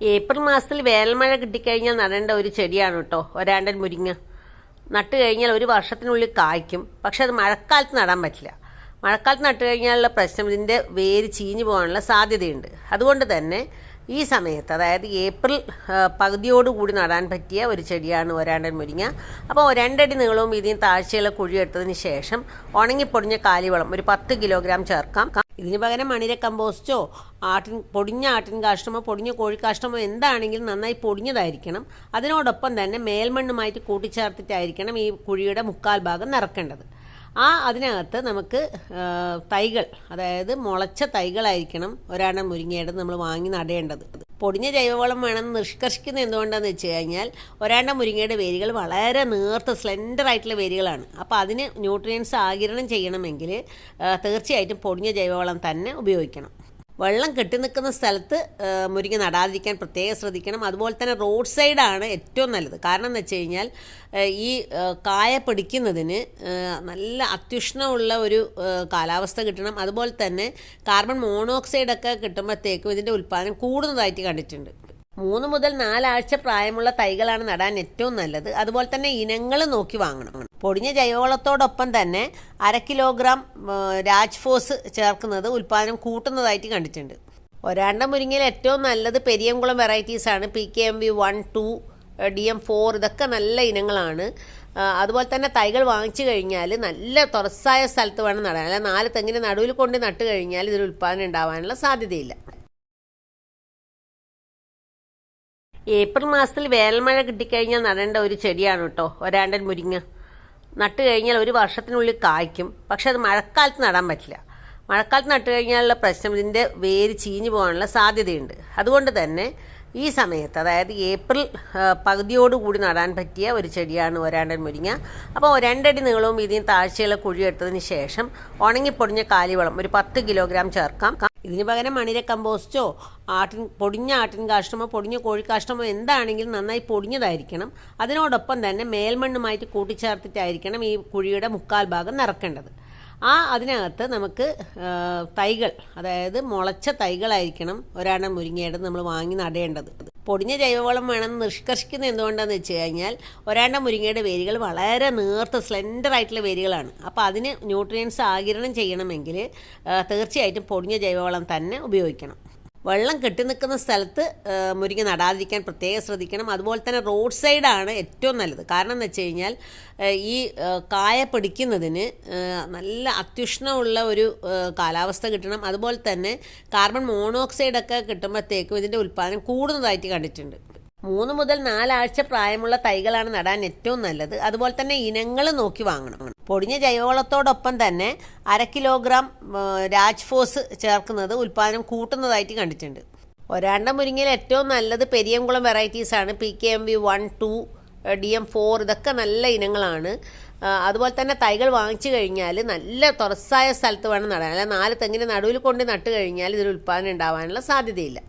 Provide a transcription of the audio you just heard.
April മാസത്തിൽ വേനൽമഴ കിട്ടിക്കഴിഞ്ഞാൽ നടേണ്ട ഒരു ചെടിയാണ് കേട്ടോ. ഒരാണ്ടൻ മുരിങ്ങ. നട്ട് കഴിഞ്ഞാൽ ഒരു വർഷത്തിനുള്ളിൽ കായ്ക്കും. പക്ഷെ അത് മഴക്കാലത്ത് നടാൻ പറ്റില്ല. മഴക്കാലത്ത് നട്ട് കഴിഞ്ഞാലുള്ള പ്രശ്നം ഇതിന്റെ വേര് ചീഞ്ഞു പോകാനുള്ള സാധ്യതയുണ്ട്. അതുകൊണ്ട് തന്നെ ഈ സമയത്ത് അതായത് ഏപ്രിൽ പകുതിയോടുകൂടി നടാൻ പറ്റിയ ഒരു ചെടിയാണ് ഒരാണ്ടൻ മുരിങ്ങ. അപ്പോൾ രണ്ടടി നീളവും ഇതിന് താഴ്ചയുള്ള കുഴിയെടുത്തതിന് ശേഷം ഉണങ്ങിപ്പൊടിഞ്ഞ കാലിവളം ഒരു പത്ത് കിലോഗ്രാം ചേർക്കാം. ഇതിന് പകരം മണിര കമ്പോസ്റ്റോ ആട്ടിൻ പൊടിഞ്ഞ ആട്ടിൻ കാഷ്ടമോ പൊടിഞ്ഞ കോഴിക്കാഷ്ടമോ എന്താണെങ്കിലും നന്നായി പൊടിഞ്ഞതായിരിക്കണം. അതിനോടൊപ്പം തന്നെ മേൽമണ്ണുമായിട്ട് കൂട്ടിച്ചേർത്തിട്ടായിരിക്കണം ഈ കുഴിയുടെ മുക്കാൽ ഭാഗം നിറക്കേണ്ടത്. ആ അതിനകത്ത് നമുക്ക് തൈകൾ അതായത് മുളച്ച തൈകളായിരിക്കണം ഒരാണ മുരിങ്ങയുടെ നമ്മൾ വാങ്ങി നടേണ്ടത്. പൊടിഞ്ഞ ജൈവവളം വേണമെന്ന് നിഷ്കർഷിക്കുന്നത് എന്തുകൊണ്ടാണെന്ന് വെച്ച് കഴിഞ്ഞാൽ ഒരാണ്ട മുരിങ്ങയുടെ വേരുകൾ വളരെ നേർത്ത സ്ലെൻഡർ ആയിട്ടുള്ള വേരുകളാണ്. അപ്പോൾ അതിന് ന്യൂട്രിയൻസ് ആകിരണം ചെയ്യണമെങ്കിൽ തീർച്ചയായിട്ടും പൊടിഞ്ഞ ജൈവവളം തന്നെ ഉപയോഗിക്കണം. വെള്ളം കെട്ടി നിൽക്കുന്ന സ്ഥലത്ത് മുരിങ്ങ നടാതിരിക്കാൻ പ്രത്യേകം ശ്രദ്ധിക്കണം. അതുപോലെ തന്നെ റോഡ് സൈഡാണ് ഏറ്റവും നല്ലത്. കാരണം എന്ന് വെച്ച് കഴിഞ്ഞാൽ ഈ കായ പിടിക്കുന്നതിന് നല്ല അത്യുഷ്ണമുള്ള ഒരു കാലാവസ്ഥ കിട്ടണം. അതുപോലെ തന്നെ കാർബൺ മോണോക്സൈഡൊക്കെ കിട്ടുമ്പോഴത്തേക്കും ഇതിന്റെ ഉൽപ്പാദനം കൂടുന്നതായിട്ട് കണ്ടിട്ടുണ്ട്. മൂന്ന് മുതൽ നാലാഴ്ച പ്രായമുള്ള തൈകളാണ് നടാൻ ഏറ്റവും നല്ലത്. അതുപോലെ തന്നെ ഇനങ്ങൾ നോക്കി വാങ്ങണം. പൊടിഞ്ഞ ജൈവവളത്തോടൊപ്പം തന്നെ അര കിലോഗ്രാം രാജ്ഫോസ് ചേർക്കുന്നത് ഉൽപ്പാദനം കൂട്ടുന്നതായിട്ട് കണ്ടിട്ടുണ്ട്. ഒരാണ്ട മുരിങ്ങയിൽ ഏറ്റവും നല്ലത് പെരിയംകുളം വെറൈറ്റീസ് ആണ്. P K M V one two D M four ഇതൊക്കെ നല്ല ഇനങ്ങളാണ്. അതുപോലെ തന്നെ തൈകൾ വാങ്ങിച്ചു കഴിഞ്ഞാൽ നല്ല തുറസായ സ്ഥലത്ത് വേണം നടാൻ. അല്ല നാല് തെങ്ങിന് നടുവിൽ കൊണ്ട് നട്ട് കഴിഞ്ഞാൽ ഇതൊരു ഉൽപ്പാദനം ഉണ്ടാവാനുള്ള സാധ്യതയില്ല. ഏപ്രിൽ മാസത്തിൽ വേനൽമഴ കിട്ടിക്കഴിഞ്ഞാൽ നടേണ്ട ഒരു ചെടിയാണ് കേട്ടോ. ഒരാണ്ടൻ മുരിങ്ങ. നട്ട് കഴിഞ്ഞാൽ ഒരു വർഷത്തിനുള്ളിൽ കായ്ക്കും. പക്ഷെ അത് മഴക്കാലത്ത് നടാൻ പറ്റില്ല. മഴക്കാലത്ത് നട്ട് കഴിഞ്ഞാലുള്ള പ്രശ്നം ഇതിന്റെ വേര് ചീഞ്ഞു പോകാനുള്ള സാധ്യതയുണ്ട്. അതുകൊണ്ട് തന്നെ ഈ സമയത്ത് അതായത് ഏപ്രിൽ പകുതിയോടുകൂടി നടാൻ പറ്റിയ ഒരു ചെടിയാണ് ഒരാണ്ടൻ മുരിങ്ങ. അപ്പോൾ രണ്ടടി നീളവും ഇതിന് താഴ്ചയുള്ള കുഴിയെടുത്തതിന് ശേഷം ഉണങ്ങിപ്പൊടിഞ്ഞ കാലിവളം ഒരു പത്ത് കിലോഗ്രാം ചേർക്കാം. ഇതിന് പകരം മണിര കമ്പോസ്റ്റോ ആട്ടിൻ പൊടിഞ്ഞ ആട്ടിൻ കാഷ്ടമോ പൊടിഞ്ഞ കോഴിക്കാഷ്ടമോ എന്താണെങ്കിലും നന്നായി പൊടിഞ്ഞതായിരിക്കണം. അതിനോടൊപ്പം തന്നെ മേൽമണ്ണുമായിട്ട് കൂട്ടിച്ചേർത്തിട്ടായിരിക്കണം ഈ കുഴിയുടെ മുക്കാൽ ഭാഗം നിറക്കേണ്ടത്. ആ അതിനകത്ത് നമുക്ക് തൈകൾ അതായത് മുളച്ച തൈകളായിരിക്കണം ഒരാണ മുരിങ്ങയുടെ നമ്മൾ വാങ്ങി നടേണ്ടത്. പൊടിഞ്ഞ ജൈവവളം വേണമെന്ന് നിഷ്കർഷിക്കുന്നത് എന്തുകൊണ്ടാണെന്ന് വെച്ച് കഴിഞ്ഞാൽ ഒരാണ്ട മുരിങ്ങയുടെ വേരുകൾ വളരെ നേർത്ത സ്ലെൻഡർ ആയിട്ടുള്ള വേരുകളാണ്. അപ്പോൾ അതിന് ന്യൂട്രിയൻസ് ആകിരണം ചെയ്യണമെങ്കിൽ തീർച്ചയായിട്ടും പൊടിഞ്ഞ ജൈവവളം തന്നെ ഉപയോഗിക്കണം. വെള്ളം കെട്ടി നിൽക്കുന്ന സ്ഥലത്ത് മുരിങ്ങ നടാതിരിക്കാൻ പ്രത്യേകം ശ്രദ്ധിക്കണം. അതുപോലെ തന്നെ റോഡ് സൈഡാണ് ഏറ്റവും നല്ലത്. കാരണം എന്ന് വെച്ച് കഴിഞ്ഞാൽ ഈ കായ പിടിക്കുന്നതിന് നല്ല അത്യുഷ്ണമുള്ള ഒരു കാലാവസ്ഥ കിട്ടണം. അതുപോലെ തന്നെ കാർബൺ മോണോക്സൈഡൊക്കെ കിട്ടുമ്പോഴത്തേക്കും ഇതിന്റെ ഉൽപ്പാദനം കൂടുന്നതായിട്ട് കണ്ടിട്ടുണ്ട്. മൂന്ന് മുതൽ നാലാഴ്ച പ്രായമുള്ള തൈകളാണ് നടാൻ ഏറ്റവും നല്ലത്. അതുപോലെ തന്നെ ഇനങ്ങൾ നോക്കി വാങ്ങണം. പൊടിഞ്ഞ ജൈവവളത്തോടൊപ്പം തന്നെ അര കിലോഗ്രാം രാജ്ഫോസ് ചേർക്കുന്നത് ഉൽപ്പാദനം കൂട്ടുന്നതായിട്ട് കണ്ടിട്ടുണ്ട്. ഒരാണ്ട മുരിങ്ങയിൽ ഏറ്റവും നല്ലത് പെരിയംകുളം വെറൈറ്റീസ് ആണ്. P K M V one two D M four ഇതൊക്കെ നല്ല ഇനങ്ങളാണ്. അതുപോലെ തന്നെ തൈകൾ വാങ്ങിച്ചു കഴിഞ്ഞാൽ നല്ല തുറസായ സ്ഥലത്ത് വേണം നടാൻ. അല്ല നാല് തെങ്ങിന് നടുവിൽ കൊണ്ട് നട്ട് കഴിഞ്ഞാൽ ഇതിൽ ഉൽപ്പാദനം ഉണ്ടാവാനുള്ള സാധ്യതയില്ല.